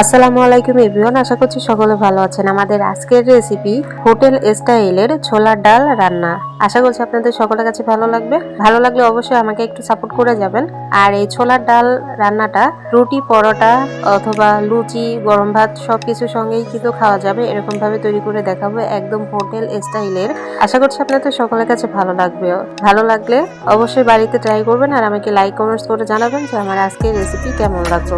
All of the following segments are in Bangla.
আসসালামু আলাইকুম এভরিওয়ান, আশা করছি সকলে ভালো আছেন। আমাদের আজকের রেসিপি হোটেল স্টাইলের ছোলার ডাল রান্না। আশা করছি আপনাদের সকলের কাছে ভালো লাগবে। ভালো লাগলে অবশ্যই আমাকে একটু সাপোর্ট করে যাবেন। আর এই ছোলার ডাল রান্নাটা রুটি, পরোটা অথবা লুচি, গরম ভাত সব কিছুর সঙ্গেই কিন্তু খাওয়া যাবে। এরকম ভাবে তৈরি করে দেখাবো একদম হোটেল স্টাইলের। আশা করছি আপনাদের সকলের কাছে ভালো লাগবে। ভালো লাগলে অবশ্যই বাড়িতে ট্রাই করবেন আর আমাকে লাইক কমেন্টস করে জানাবেন যে আমার আজকের রেসিপি কেমন লাগল।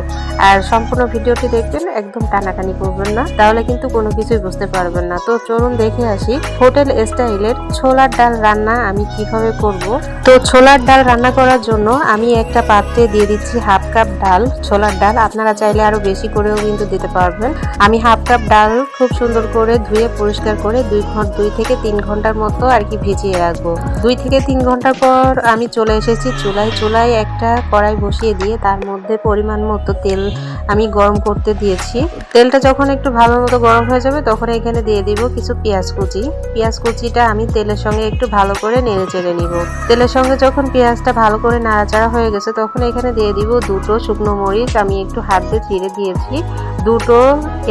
আর সম্পূর্ণ ভিডিওটি দেখবেন একদম টানাটানি করবেন না। তাহলে কিন্তু কোনো কিছুই বুঝতে পারবেন না। তো চলুন দেখে আসি হোটেল স্টাইলের ছোলার ডাল রান্না আমি কীভাবে করব। তো ছোলার ডাল রান্না করার জন্য আমি একটা পাত্রে দিয়ে দিচ্ছি হাফ কাপ ডাল, ছোলার ডাল। আপনারা চাইলে আরও বেশি করেও কিন্তু দিতে পারবেন। আমি হাফ কাপ ডাল খুব সুন্দর করে ধুয়ে পরিষ্কার করে দুই ঘণ্টা দুই থেকে তিন ঘণ্টার মতো আর কি ভিজিয়ে রাখব। দুই থেকে তিন ঘণ্টার পর আমি চলে এসেছি চুলায়। চুলায় একটা কড়াই বসিয়ে দিয়ে তার মধ্যে পরিমাণ মতো তেল আমি গরম করতে দিয়েছি। তেলটা যখন একটু ভালো মতো গরম হয়ে যাবে, তখন এখানে দিয়ে দিব কিছু পেঁয়াজ কুচি। পেঁয়াজ কুচিটা আমি তেলের সঙ্গে একটু ভালো করে নেড়ে চেড়ে নিব। তেলের সঙ্গে যখন পেঁয়াজটা ভালো করে নাড়াচাড়া হয়ে গেছে, তখন এখানে দিয়ে দিব দুটো শুকনো মরিচ। আমি একটু হাত দিয়ে চিড়ে দিয়েছি। দুটো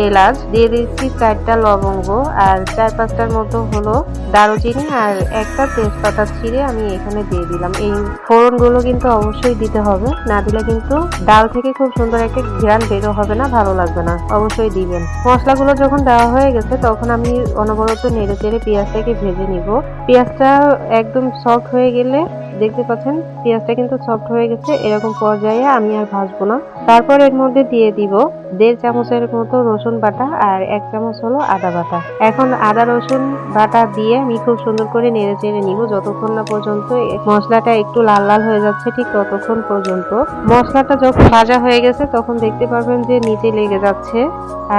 এলাচ, দিয়ে দিচ্ছি চারটা লবঙ্গ আর চার পাঁচটার মতো হলো দারুচিনি আর একটা তেজপাতা ছিঁড়ে আমি এখানে দিয়ে দিলাম। এই ফোড়নগুলো কিন্তু অবশ্যই দিতে হবে। না দিলে কিন্তু ডাল থেকে খুব সুন্দর একটা ঘ্রাণ বেরো হবে না, ভালো লাগবে না, অবশ্যই দিবেন। মশলাগুলো যখন দেওয়া হয়ে গেছে, তখন আমি অনবরত নেড়ে চেড়ে পেঁয়াজটাকে ভেজে নিব। পেঁয়াজটা একদম সফট হয়ে গেলে, দেখতে পাচ্ছেন, পেঁয়াজটা কিন্তু সফট হয়ে গেছে, এরকম পর্যায়ে আমি আর ভাজবো না। তারপর এর মধ্যে দিয়ে দিব দেড় চামচের মতো রসুন বাটা আর এক চামচ হলো আদা বাটা। এখন আদা, রসুন বাটা দিয়ে আমি খুব সুন্দর করে নেড়ে চেড়ে নিব। যতক্ষণ না পর্যন্ত মশলাটা একটু লাল লাল হয়ে যাচ্ছে, ঠিক ততক্ষণ পর্যন্ত। মশলাটা যখন ভাজা হয়ে গেছে, তখন দেখতে পারবেন যে নিচে লেগে যাচ্ছে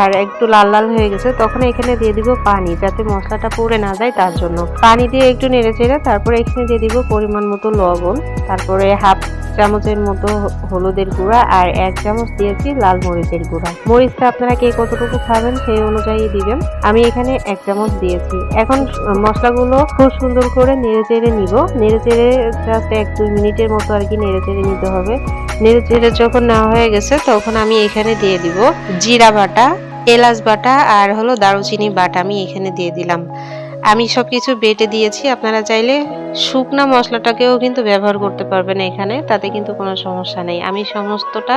আর একটু লাল লাল হয়ে গেছে। তখন এখানে দিয়ে দিব পানি যাতে মশলাটা পুড়ে না যায় তার জন্য। পানি দিয়ে একটু নেড়ে চেড়ে তারপরে এখানে দিয়ে দিব পরিমাণ মতো লবণ। তারপরে হাফ চামচের মতো হলুদের গুঁড়া আর এক চামচ দিয়েছি লাল মরিচের গুঁড়া। মরিচটা আপনারা কে কতটুকু খাবেন সেই অনুযায়ী দিবেন। আমি এখানে এক চামচ দিয়েছি। এখন মশলাগুলো খুব সুন্দর করে নেড়ে চেড়ে নিব। নেড়ে চেড়ে জাস্ট এক, দুই মিনিটের মতো আর কি নেড়ে চেড়ে নিতে হবে। নেড়ে চেড়ে যখন নেওয়া হয়ে গেছে, তখন আমি এখানে দিয়ে দিব জিরা বাটা, এলাচ বাটা আর হলো দারুচিনি বাটা আমি এখানে দিয়ে দিলাম। আমি সব কিছু বেটে দিয়েছি, আপনারা চাইলে শুকনা মশলাটাকেও কিন্তু ব্যবহার করতে পারবেন এখানে, তাতে কিন্তু কোনো সমস্যা নেই। আমি সমস্তটা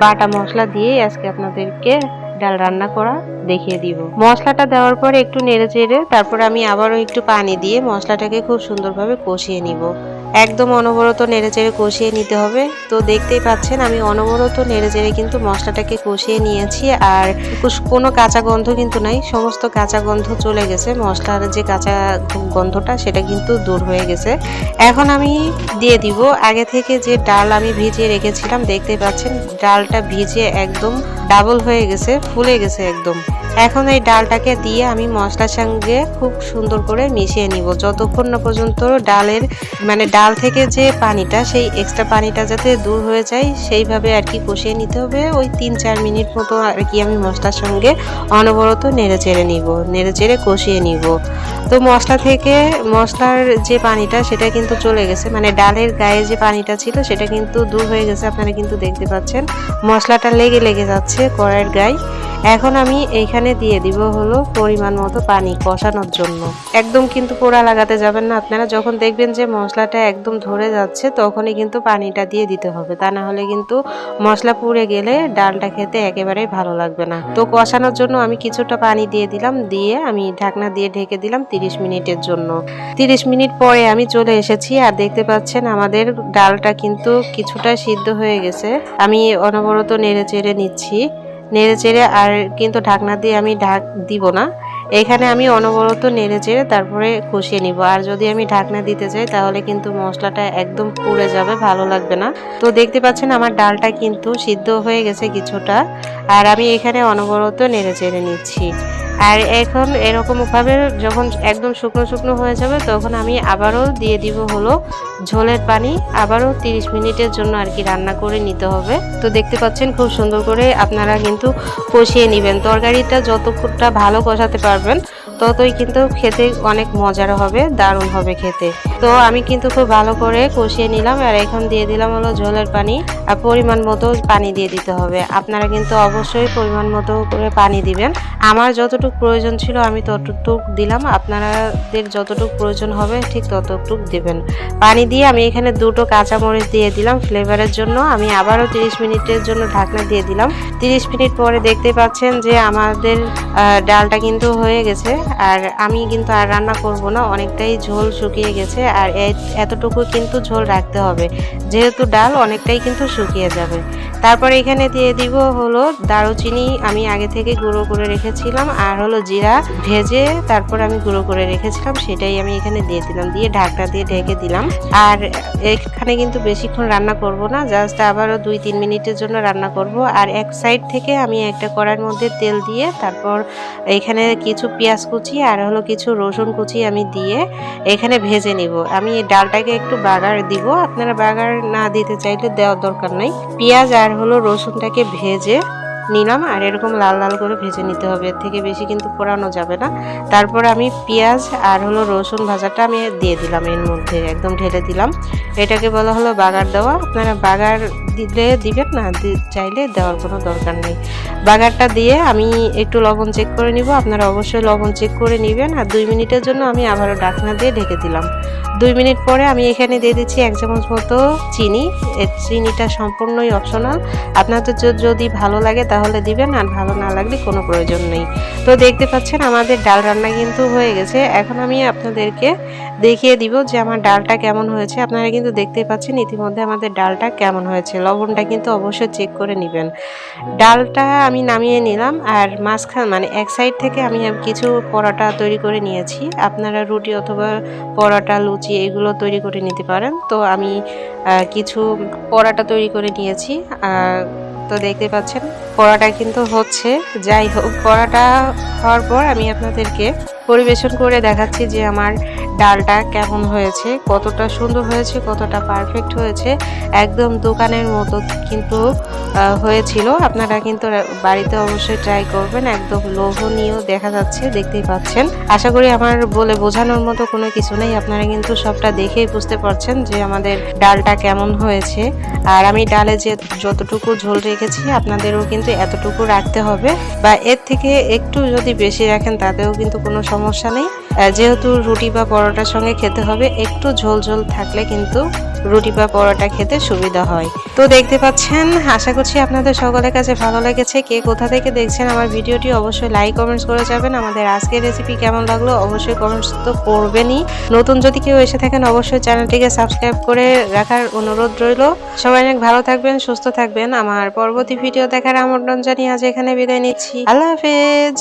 বাটা মশলা দিয়েই আজকে আপনাদেরকে ডাল রান্না করা দেখিয়ে দিব। মশলাটা দেওয়ার পর একটু নেড়ে চেড়ে তারপর আমি আবারও একটু পানি দিয়ে মশলাটাকে খুব সুন্দরভাবে কষিয়ে নিব। একদম অনবরত নেড়ে চেড়ে কষিয়ে নিতে হবে। তো দেখতেই পাচ্ছেন আমি অনবরত নেড়ে চেড়ে কিন্তু মশলাটাকে কষিয়ে নিয়েছি আর কোনো কাঁচা গন্ধ কিন্তু নাই। সমস্ত কাঁচা গন্ধ চলে গেছে। মশলার যে কাঁচা গন্ধটা সেটা কিন্তু দূর হয়ে গেছে। এখন আমি দিয়ে দিব। আগে থেকে যে ডাল আমি ভিজিয়ে রেখেছিলাম দেখতে পাচ্ছেন ডালটা ভিজে একদম ডাবল হয়ে গেছে, ফুলে গেছে একদম। এখন এই ডালটাকে দিয়ে আমি মশলার সঙ্গে খুব সুন্দর করে মিশিয়ে নিব। যতক্ষণ না পর্যন্ত ডালের মানে ডাল থেকে যে পানিটা, সেই এক্সট্রা পানিটা যাতে দূর হয়ে যায়, সেইভাবে আর কি কষিয়ে নিতে হবে। ওই তিন চার মিনিট মতো আর কি আমি মশলার সঙ্গে অনবরত নেড়ে চেড়ে নিব, নেড়ে চেড়ে কষিয়ে নিব। তো মশলা থেকে মশলার যে পানিটা, সেটা কিন্তু চলে গেছে। মানে ডালের গায়ে যে পানিটা ছিল, সেটা কিন্তু দূর হয়ে গেছে, আপনারা কিন্তু দেখতে পাচ্ছেন। মশলাটা লেগে লেগে যাচ্ছে কড়াইয়ের গায়ে। এখন আমি এইখানে দিয়ে দিব হলো পরিমাণ মতো পানি কষানোর জন্য। একদম কিন্তু পোড়া লাগাতে যাবেন না। আপনারা যখন দেখবেন যে মশলাটা একদম ধরে যাচ্ছে, তখনই কিন্তু পানিটা দিয়ে দিতে হবে। তা না হলে কিন্তু মশলা পুড়ে গেলে ডালটা খেতে একেবারেই ভালো লাগবে না। তো কষানোর জন্য আমি কিছুটা পানি দিয়ে দিলাম, দিয়ে আমি ঢাকনা দিয়ে ঢেকে দিলাম তিরিশ মিনিটের জন্য। তিরিশ মিনিট পরে আমি চলে এসেছি আর দেখতে পাচ্ছেন আমাদের ডালটা কিন্তু কিছুটা সিদ্ধ হয়ে গেছে। আমি অনবরত নেড়ে চেড়ে নিচ্ছি। নেড়ে চেড়ে আর কিন্তু ঢাকনা দিয়ে আমি ঢাক দিব না। এখানে আমি অনবরত নেড়ে চেড়ে তারপরে কষিয়ে নিব। আর যদি আমি ঢাকনা দিতে চাই তাহলে কিন্তু মশলাটা একদম পুড়ে যাবে, ভালো লাগবে না। তো দেখতে পাচ্ছেন আমার ডালটা কিন্তু সিদ্ধ হয়ে গেছে কিছুটা। আর আমি এখানে অনবরত নেড়ে চেড়ে নিচ্ছি। আর এখন এরকমভাবে যখন একদম শুকনো শুকনো হয়ে যাবে, তখন আমি আবারও দিয়ে দিব হলো ঝোলের পানি। আবারও তিরিশ মিনিটের জন্য আর কি রান্না করে নিতে হবে। তো দেখতে পাচ্ছেন খুব সুন্দর করে আপনারা কিন্তু কষিয়ে নেবেন। তরকারিটা যতক্ষণটা ভালো কষাতে পারবেন ততই কিন্তু খেতে অনেক মজার হবে, দারুণ হবে খেতে। তো আমি কিন্তু খুব ভালো করে কষিয়ে নিলাম আর এখন দিয়ে দিলাম হলো ঝোলের পানি আর পরিমাণ মতো পানি দিয়ে দিতে হবে। আপনারা কিন্তু অবশ্যই পরিমাণ মতো করে পানি দিবেন। আমার যতটুকু প্রয়োজন ছিল আমি ততটুক দিলাম, আপনাদের যতটুকু প্রয়োজন হবে ঠিক ততটুক দিবেন। পানি দিয়ে আমি এখানে দুটো কাঁচামরিচ দিয়ে দিলাম ফ্লেভারের জন্য। আমি আবারও 30 মিনিটের জন্য ঢাকনা দিয়ে দিলাম। 30 মিনিট পরে দেখতে পাচ্ছেন যে আমাদের ডালটা কিন্তু হয়ে গেছে। আর আমি কিন্তু আর রান্না করব না, অনেকটাই ঝোল শুকিয়ে গেছে আর এতটুকু কিন্তু ঝোল রাখতে হবে। যেহেতু ডাল, অনেকটাই কিন্তু শুকিয়ে যাবে। তারপর এখানে দিয়ে দিব হলো দারুচিনি। আমি আগে থেকে গুঁড়ো করে রেখেছিলাম আর হলো জিরা ভেজে তারপর আমি গুঁড়ো করে রেখেছিলাম, সেটাই আমি এখানে দিয়ে দিলাম, দিয়ে ঢাকনা দিয়ে ঢেকে দিলাম। আর এখানে কিন্তু বেশিক্ষণ রান্না করব না, জাস্ট আবারও দুই তিন মিনিটের জন্য রান্না করব। আর এক সাইড থেকে আমি একটা কড়াইয়ের মধ্যে তেল দিয়ে তারপর এখানে কিছু পেঁয়াজ কুচি আর হলো কিছু রসুন কুচি আমি দিয়ে এখানে ভেজে নিব। আমি ডালটাকে একটু বাগার দিব, আপনারা বাগার না দিতে চাইলে দেওয়ার দরকার নাই। পেঁয়াজ আর হলো রসুনটাকে ভেজে নিলাম আর এরকম লাল লাল করে ভেজে নিতে হবে। এর থেকে বেশি কিন্তু পোড়ানো যাবে না। তারপর আমি পেঁয়াজ আর হলো রসুন ভাজাটা আমি দিয়ে দিলাম এর মধ্যে, একদম ঢেলে দিলাম। এটাকে বলা হলো বাগার দেওয়া। আপনারা বাগার দিলে দিবেন না চাইলে দেওয়ার কোনো দরকার নেই। বাগারটা দিয়ে আমি একটু লবণ চেক করে নিব। আপনারা অবশ্যই লবণ চেক করে নেবেন। আর দুই মিনিটের জন্য আমি আবারও ডাকনা দিয়ে ঢেকে দিলাম। দুই মিনিট পরে আমি এখানে দিয়ে দিচ্ছি এক চামচ মতো চিনি। চিনিটা সম্পূর্ণই অপশনাল আপনাদের যদি ভালো লাগে তাহলে দিবেন আর ভালো না লাগলে কোনো প্রয়োজন নেই। তো দেখতে পাচ্ছেন আমাদের ডাল রান্না কিন্তু হয়ে গেছে। এখন আমি আপনাদেরকে দেখিয়ে দিব যে আমার ডালটা কেমন হয়েছে। আপনারা কিন্তু দেখতেই পাচ্ছেন ইতিমধ্যে আমাদের ডালটা কেমন হয়েছে। লবণটা কিন্তু অবশ্যই চেক করে নেবেন। ডালটা আমি নামিয়ে নিলাম আর মাঝখান মানে এক সাইড থেকে আমি কিছু পরোটা তৈরি করে নিয়েছি। আপনারা রুটি অথবা পরোটা, লুচি এগুলো তৈরি করে নিতে পারেন। তো আমি কিছু পরোটা তৈরি করে নিয়েছি। তো দেখতে পাচ্ছেন পড়াটা কিন্তু হচ্ছে। যাই হোক পড়াটা হওয়ার পর আমি আপনাদেরকে পরিবেশন করে দেখাচ্ছি যে আমার ডালটা কেমন হয়েছে, কতটা সুন্দর হয়েছে, কতটা পারফেক্ট হয়েছে। একদম দোকানের মতো কিন্তু হয়েছিল। আপনারা কিন্তু বাড়িতে অবশ্যই ট্রাই করবেন। একদম লোভনীয় দেখা যাচ্ছে, দেখতেই পাচ্ছেন। আশা করি আমার বলে বোঝানোর মতো কোনো কিছু নেই। আপনারা কিন্তু সবটা দেখেই বুঝতে পারছেন যে আমাদের ডালটা কেমন হয়েছে। আর আমি ডালে যে যতটুকু ঝোল রেখেছি, আপনাদেরও কিন্তু এতটুকু রাখতে হবে। বা এর থেকে একটু যদি বেশি রাখেন, তাতেও কিন্তু কোনো সমস্যা নেই। যেহেতু রুটি বা পরোটার সঙ্গে খেতে হবে, একটু ঝোল ঝোল থাকলে কিন্তু রুটি বা পরোটা খেতে সুবিধা হয়। তো দেখতে পাচ্ছেন, আশা করছি আপনাদের সকলের কাছে ভালো লেগেছে। কে কোথা থেকে দেখছেন আমার ভিডিওটি অবশ্যই লাইক কমেন্টস করে যাবেন। আমাদের আজকের রেসিপি কেমন লাগল অবশ্যই কমেন্টস তো করবেনই। নতুন যদি কেউ এসে থাকেন, অবশ্যই চ্যানেলটিকে সাবস্ক্রাইব করে রাখার অনুরোধ রইল। সবাই অনেক ভালো থাকবেন, সুস্থ থাকবেন। আমার পরবর্তী ভিডিও দেখার আমন্ত্রণ জানিয়ে আজ এখানে বিদায় নিচ্ছি। আল্লাহ হাফেজ।